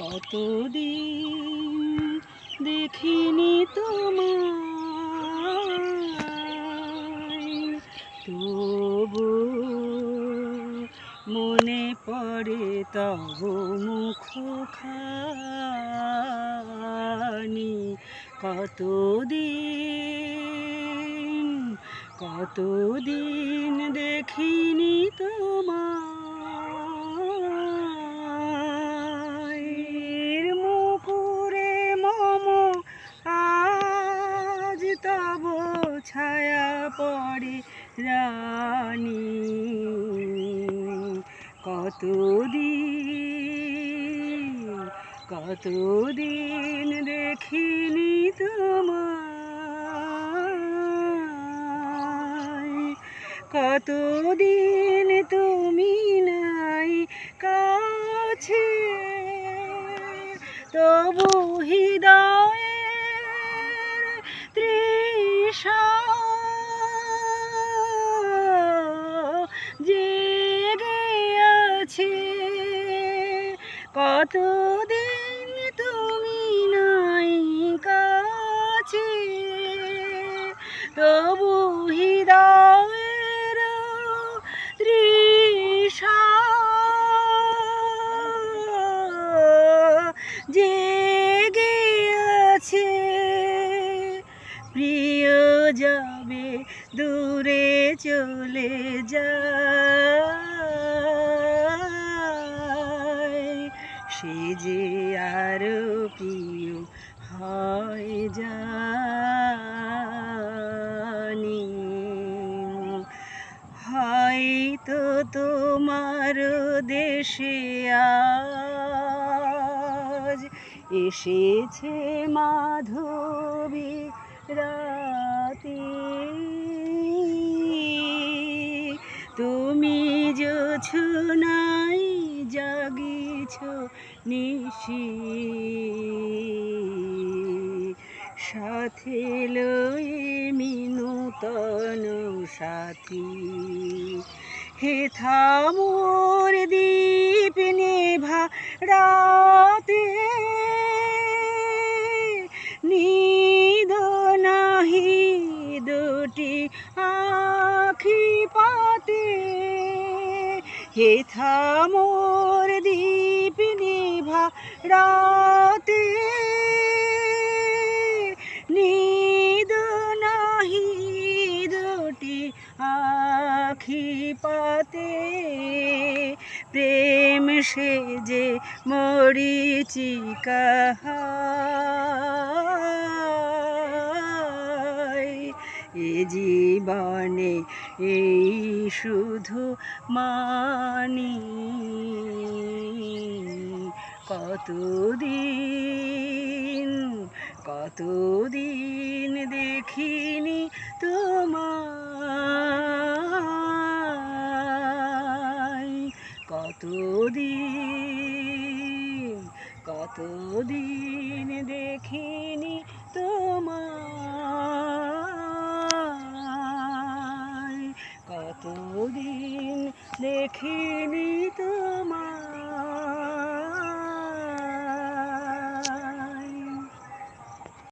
কতদিন দেখিনি তোমায়? তবু মনে পড়ে তব মুখ খানি কতদিন কতদিন দেখিনি তোমায়? রানী কতদিন কতদিন দেখিনি তোমায়? কতদিন কতদিন তুমি নাই কাছে তবু হৃদয়ের তৃষা জেগে আছে। প্রিয় যাবে দূরে চলে যায় সে যে আরও প্রিয় হয় জানি। হয়তো তোমার দেশে আজ এসেছে মাধবী রাতে। তুমি নাই জাগিছ নিশি। সাথে লয়ে মিনুতন সাথী। হে থামোর দীপ নেভা রাতে। নিদ নাহি দুটি আখি পাতে। হে থামোর দীপ নিভা রাতে। নিদ নাহি দুটি আখি পাতে। প্রেম সে যে মরিচিকা এ জীবনে এই শুধু মানি। কতদিন কতদিন দেখিনি তোমায়। কতদিন কতদিন দেখিনি তোমায়। দেখিনি তোমার